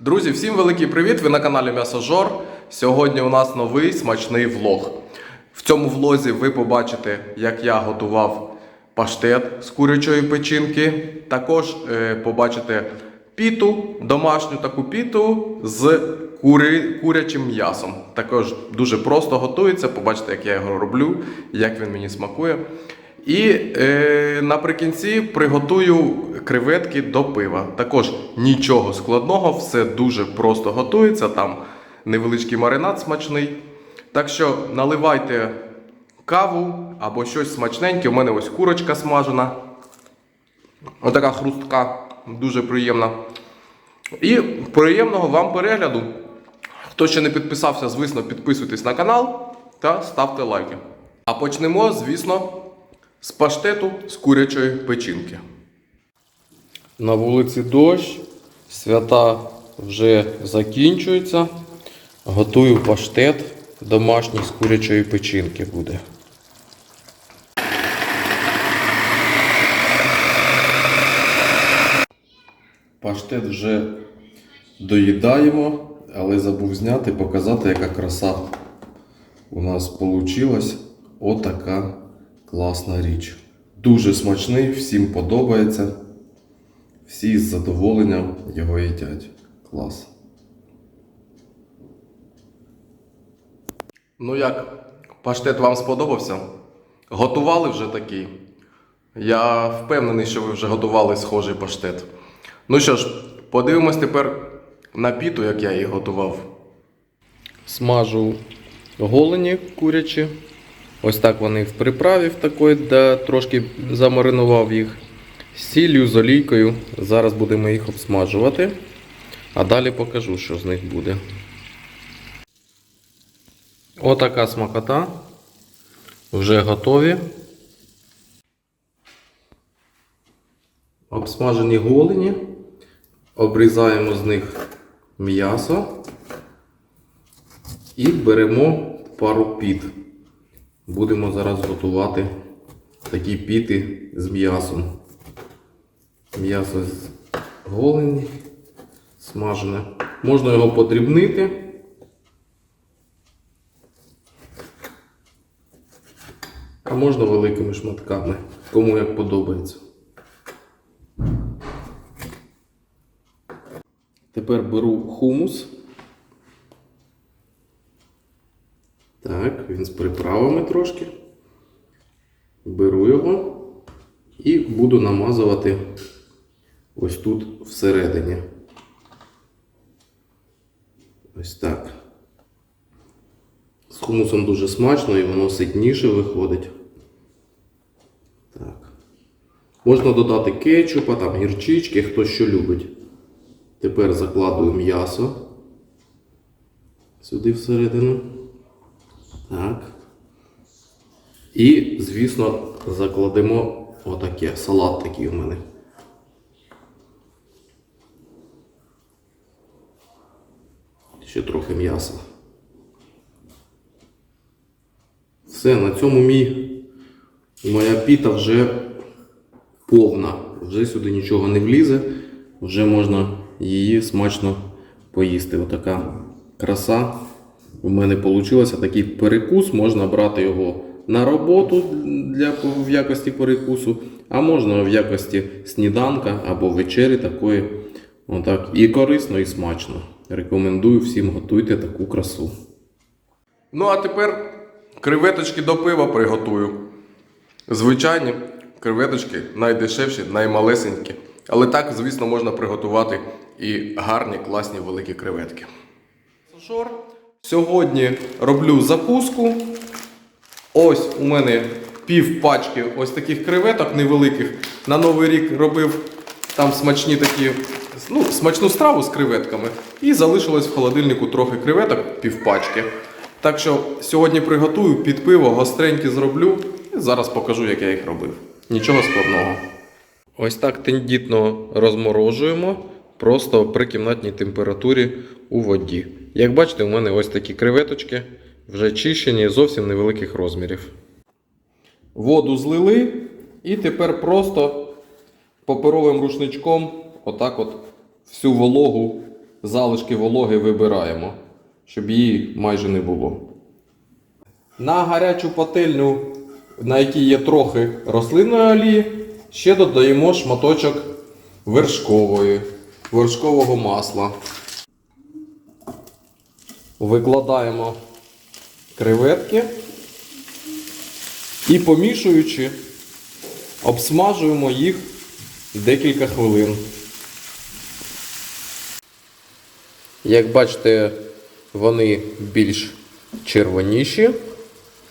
Друзі, всім великий привіт! Ви на каналі М'ясожор. Сьогодні у нас новий смачний влог. В цьому влозі ви побачите, як я готував паштет з курячої печінки. Також е, побачите піту, домашню таку піту з кури, курячим м'ясом. Також дуже просто готується. Побачите, як я його роблю, як він мені смакує. І е, наприкінці приготую креветки до пива. Також нічого складного, все дуже просто готується. Там невеличкий маринад смачний. Так що наливайте каву або щось смачненьке. У мене ось курочка смажена. Отака хрустка, дуже приємна. І приємного вам перегляду. Хто ще не підписався, звісно, підписуйтесь на канал та ставте лайки. А почнемо, звісно, з паштету з курячої печінки. На вулиці дощ, свята вже закінчуються. Готую паштет домашній з курячої печінки буде. Паштет вже доїдаємо, але забув зняти, показати, яка краса у нас вийшла. Отака класна річ. Дуже смачний, всім подобається. Всі з задоволенням його їдять. Клас. Ну як, паштет вам сподобався? Готували вже такий? Я впевнений, що ви вже готували схожий паштет. Ну що ж, подивимось тепер на піту, як я її готував. Смажу голені курячі. Ось так вони в приправі в такої, де трошки замаринував їх. Сіллю, з олійкою. Зараз будемо їх обсмажувати. А далі покажу, що з них буде. Отака смакота. Вже готові. Обсмажені голені. Обрізаємо з них м'ясо. І беремо пару піт. Будемо зараз готувати такі піти з м'ясом. М'ясо з голені, смажене. Можна його подрібнити. А можна великими шматками, кому як подобається. Тепер беру хумус. Так, він з приправами трошки. Беру його і буду намазувати ось тут всередині. Ось так. З хумусом дуже смачно і воно ситніше виходить. Так. Можна додати кетчупа, там гірчички, хто що любить. Тепер закладую м'ясо сюди всередину. Так. І, звісно, закладемо отаке. Салат такий у мене. Ще трохи м'яса. Все, на цьому мій моя піта вже повна. Вже сюди нічого не влізе. Вже можна її смачно поїсти. Отака краса. У мене вийшло такий перекус. Можна брати його на роботу для, в якості перекусу, а можна в якості сніданка або вечері такої. Отак. І корисно, і смачно. Рекомендую всім готуйте таку красу. Ну, а тепер креветочки до пива приготую. Звичайні креветочки найдешевші, наймалесенькі. Але так, звісно, можна приготувати і гарні, класні великі креветки. Сушор. Сьогодні роблю закуску. Ось у мене пів пачки ось таких креветок невеликих. На Новий рік робив там смачні такі, ну, смачну страву з креветками. І залишилось в холодильнику трохи креветок, пів пачки. Так що сьогодні приготую під пиво, гостренькі зроблю і зараз покажу, як я їх робив. Нічого складного. Ось так тендітно розморожуємо просто при кімнатній температурі у воді. Як бачите, у мене ось такі креветочки, вже чищені, зовсім невеликих розмірів. Воду злили і тепер просто паперовим рушничком отак от всю вологу залишки вологи вибираємо, щоб її майже не було. На гарячу пательню, на якій є трохи рослинної олії, ще додаємо шматочок вершкової, вершкового масла. Викладаємо креветки і помішуючи, обсмажуємо їх декілька хвилин. Як бачите, вони більш червоніші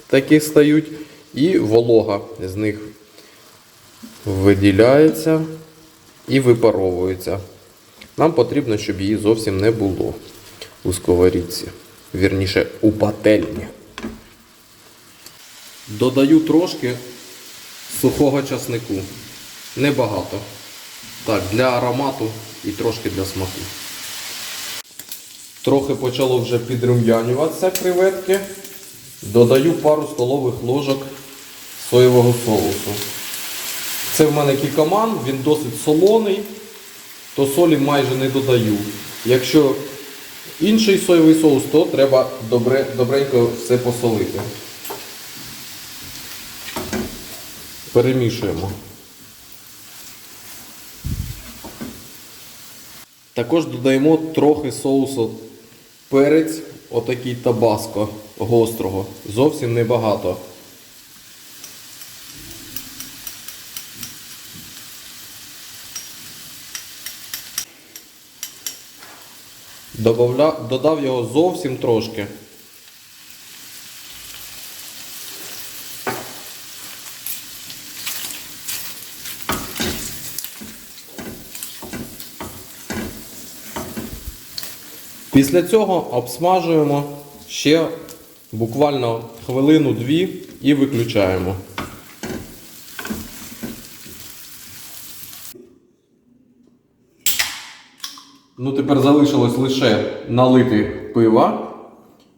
такі стають, і волога з них виділяється і випаровується. Нам потрібно, щоб її зовсім не було у сковорідці. Вірніше, у пательні. Додаю трошки сухого часнику. Небагато. Так, для аромату і трошки для смаку. Трохи почало вже підрум'янюватися креветки. Додаю пару столових ложок соєвого соусу. Це в мене кікаман, він досить солоний, то солі майже не додаю. Якщо інший соєвий соус, то треба добре, добренько все посолити. Перемішуємо. Також додаємо трохи соусу перець, отакий табаско гострого. Зовсім небагато. Добавля... Додав його зовсім трошки. Після цього обсмажуємо ще буквально хвилину-дві і виключаємо. Ну, тепер залишилось лише налити пива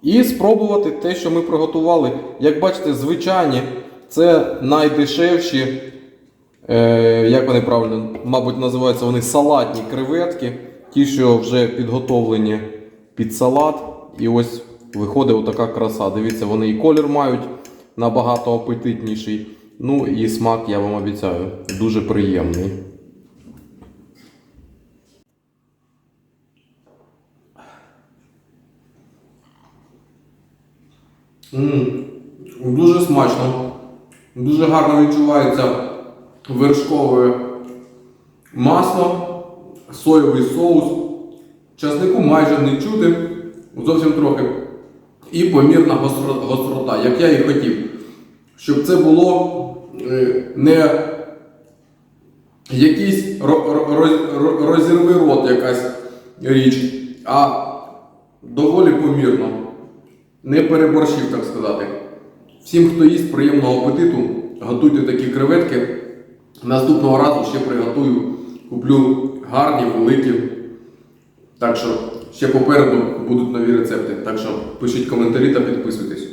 і спробувати те, що ми приготували. Як бачите, звичайні це найдешевші, е, як вони правильно, мабуть, називаються вони салатні креветки, ті, що вже підготовлені під салат. І ось виходить отака краса. Дивіться, вони і колір мають набагато апетитніший. Ну і смак, я вам обіцяю, дуже приємний. М, Дуже смачно. Дуже гарно відчувається вершкове масло, соєвий соус. Часнику майже не чути, зовсім трохи. І помірна гострота, як я і хотів. Щоб це було е, не якийсь ро- ро- роз- ро- розірви рот якась річ, а доволі помірно. Не переборщив, так сказати. Всім, хто їсть приємного апетиту, готуйте такі креветки. Наступного разу ще приготую, куплю гарні, великі. Так що ще попереду будуть нові рецепти. Так що пишіть коментарі та підписуйтесь.